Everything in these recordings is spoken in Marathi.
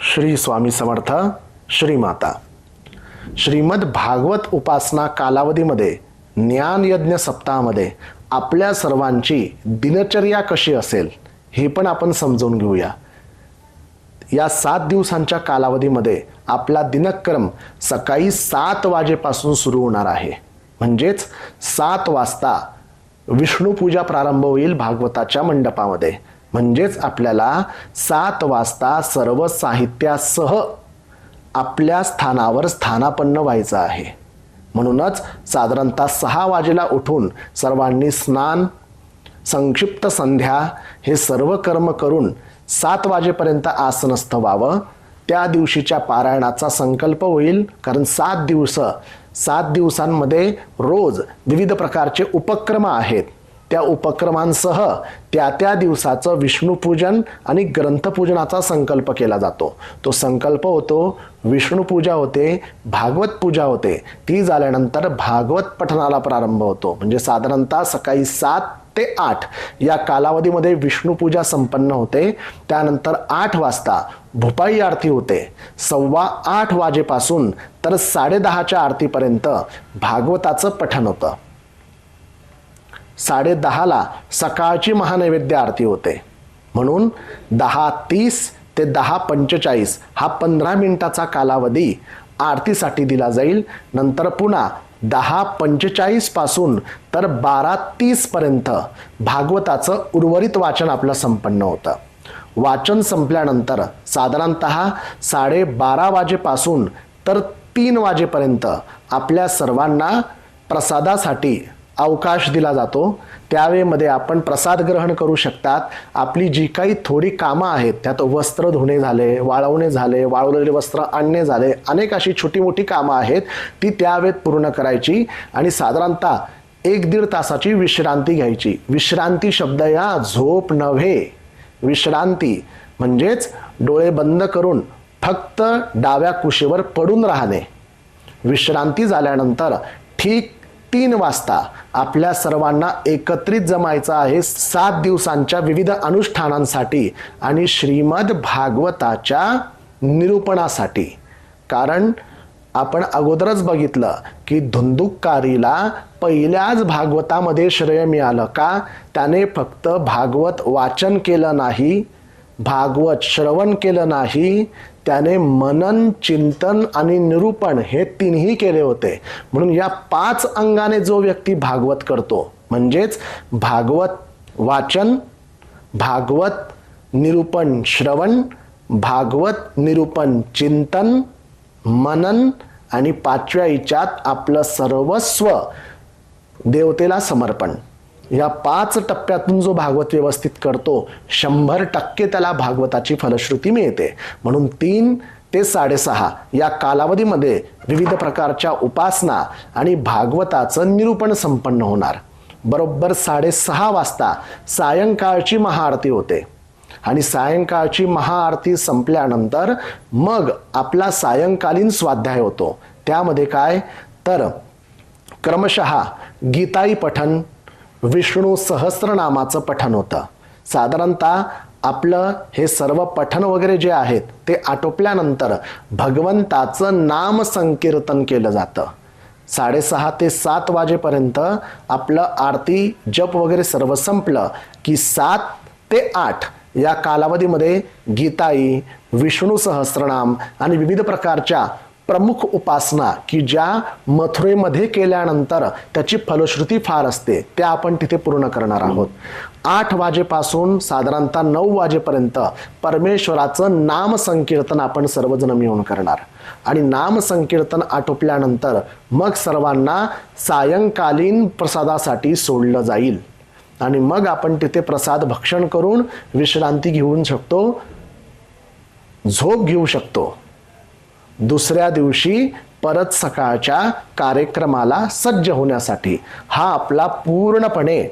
श्री स्वामी समर्थ श्रीमाता श्रीमद भागवत उपासना कालावधीमध्ये ज्ञान यज्ञ सप्ताहामध्ये आपल्या सर्वांची दिनचर्या कशी असेल हे पण आपण समजून घेऊया. या सात दिवसांच्या कालावधीमध्ये आपला दिनक्रम सकाळी सात वाजेपासून सुरू होणार आहे. म्हणजेच सात वाजता विष्णुपूजा प्रारंभ होईल भागवताच्या मंडपामध्ये. म्हणजेच आपल्याला सात वाजता सर्व साहित्यासह आपल्या स्थानावर स्थानापन्न व्हायचं आहे. म्हणूनच साधारणतः सहा वाजेला उठून सर्वांनी स्नान संक्षिप्त संध्या हे सर्व कर्म करून सात वाजेपर्यंत आसनस्थ व्हावं. त्या दिवशीच्या पारायणाचा संकल्प होईल कारण सात दिवस सात दिवसांमध्ये रोज विविध प्रकारचे उपक्रम आहेत. त्या उपक्रमांसह त्या त्या दिवसाचं विष्णुपूजन आणि ग्रंथपूजनाचा संकल्प केला जातो. तो संकल्प होतो विष्णुपूजा होते भागवत पूजा होते. ती झाल्यानंतर भागवत पठणाला प्रारंभ होतो. म्हणजे साधारणतः सकाळी सात ते आठ या कालावधीमध्ये विष्णुपूजा संपन्न होते. त्यानंतर आठ वाजता भुपाई आरती होते. सव्वा आठ वाजेपासून तर साडेदहाच्या आरतीपर्यंत भागवताचं पठण होतं. साडेदहाला सकाळची महानैवेद्य आरती होते. म्हणून दहा तीस ते दहा पंचेचाळीस हा पंधरा मिनिटाचा कालावधी आरतीसाठी दिला जाईल. नंतर पुन्हा दहा पंचेचाळीसपासून तर बारा तीसपर्यंत भागवताचं उर्वरित वाचन आपलं संपन्न होतं. वाचन संपल्यानंतर साधारणत साडेबारा वाजेपासून तर तीन वाजेपर्यंत आपल्या सर्वांना प्रसादासाठी अवकाश दिला जातो त्यावेळेमध्ये आपण प्रसाद ग्रहण करू शकतात. आपली जी काही थोडी कामं आहेत त्यात वस्त्र धुणे झाले वाळवणे झाले वाळवलेले वस्त्र आणणे झाले अनेक अशी छोटी मोठी कामं आहेत ती त्यावेळेत पूर्ण करायची आणि साधारणतः एक दीड तासाची विश्रांती घ्यायची. विश्रांती शब्द या झोप नव्हे. विश्रांती म्हणजेच डोळे बंद करून फक्त डाव्या कुशीवर पडून राहणे. विश्रांती झाल्यानंतर ठीक तीन वाजता आपल्या सर्वांना एकत्रित जमायचं आहे सात दिवसांच्या विविध अनुष्ठानांसाठी आणि श्रीमद भागवताच्या निरूपणासाठी. कारण आपण अगोदरच बघितलं की धुंदुककारीला पहिल्याच भागवतामध्ये श्रेय मिळालं का? त्याने फक्त भागवत वाचन केलं नाही भागवत श्रवण केलं नाही त्याने मनन चिंतन आणि निरूपण हे तीनही केले होते. म्हणून या पाच अंगाने जो व्यक्ती भागवत करतो म्हणजेच भागवत वाचन भागवत निरूपण श्रवण भागवत निरूपण चिंतन मनन आणि पाचव्या इच्यात आपलं सर्वस्व देवतेला समर्पण. या पाच टप्प्यातून जो भागवत व्यवस्थित करतो शंभर टक्के त्याला भागवताची फलश्रुती मिळते. म्हणून तीन ते साडेसहा या कालावधीमध्ये विविध प्रकारच्या उपासना आणि भागवताचं निरूपण संपन्न होणार. बरोबर साडेसहा वाजता सायंकाळची महाआरती होते. आणि सायंकाळची महाआरती संपल्यानंतर मग आपला सायंकालीन स्वाध्याय होतो. त्यामध्ये काय? तर क्रमशः गीताई पठन विष्णू सहस्रनामाचं पठन होतं. साधारणतः आपलं हे सर्व पठन वगैरे जे आहेत ते आटोपल्यानंतर भगवंताचं नाम संकीर्तन केलं जातं. साडेसहा ते सात वाजेपर्यंत आपलं आरती जप वगैरे सर्व संपलं की सात ते आठ या कालावधीमध्ये गीताई विष्णू सहस्रनाम आणि विविध प्रकारच्या प्रमुख उपासना की ज्या मथुरेमध्ये केल्यानंतर त्याची फलश्रुती फार असते त्या आपण तिथे पूर्ण करणार आहोत. आठ वाजेपासून साधारणतः नऊ वाजेपर्यंत परमेश्वराचं नाम संकीर्तन आपण सर्वजण मिळून करणार. आणि नाम संकीर्तन आटोपल्यानंतर मग सर्वांना सायंकालीन प्रसादासाठी सोडलं जाईल. आणि मग आपण तिथे प्रसाद भक्षण करून विश्रांती घेऊन शकतो झोप घेऊ शकतो. दुसऱ्या दिवशी परत सकाळच्या कार्यक्रमाला सज्ज होण्यासाठी. हा आपला पूर्णपणे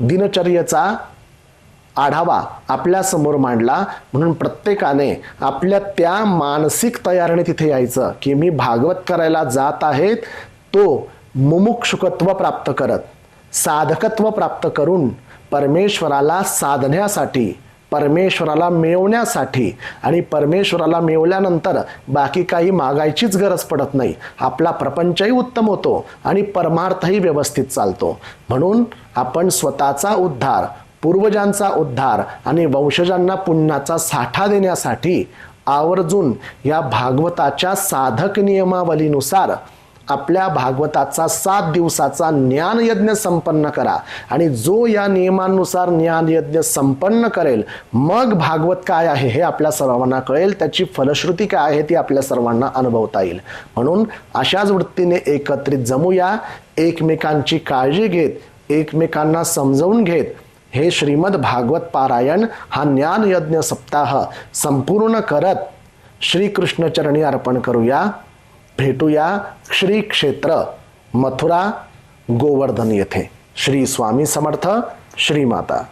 दिनचर्येचा आढावा आपल्यासमोर मांडला. म्हणून प्रत्येकाने आपल्या त्या मानसिक तयारीने तिथे यायचं की मी भागवत करायला जात आहेत तो मुमुक्षुकत्व प्राप्त करत साधकत्व प्राप्त करून परमेश्वराला साधण्यासाठी परमेश्वराला मिळवण्यासाठी. आणि परमेश्वराला मिळवल्यानंतर बाकी काही मागायचीच गरज पडत नाही. आपला प्रपंचही उत्तम होतो आणि परमार्थही व्यवस्थित चालतो. म्हणून आपण स्वतःचा उद्धार पूर्वजांचा उद्धार आणि वंशजांना पुण्याचा साठा देण्यासाठी आवर्जून या भागवताच्या साधक नियमावलीनुसार आपल्या भागवताचा सात दिवसाचा ज्ञानयज्ञ संपन्न करा. आणि जो या नियमानुसार ज्ञानयज्ञ संपन्न करेल मग भागवत काय आहे हे आपल्या सर्वांना कळेल त्याची फलश्रुती काय आहे ती आपल्या सर्वांना अनुभवता येईल. म्हणून अशाच वृत्तीने एकत्रित जमूया एकमेकांची काळजी घेत एकमेकांना समजवून घेत हे श्रीमद भागवत पारायण हा ज्ञानयज्ञ सप्ताह संपूर्ण करत श्रीकृष्णचरणी अर्पण करूया. भेटूया श्री क्षेत्र मथुरा गोवर्धन येथे. श्री स्वामी समर्थ श्रीमाता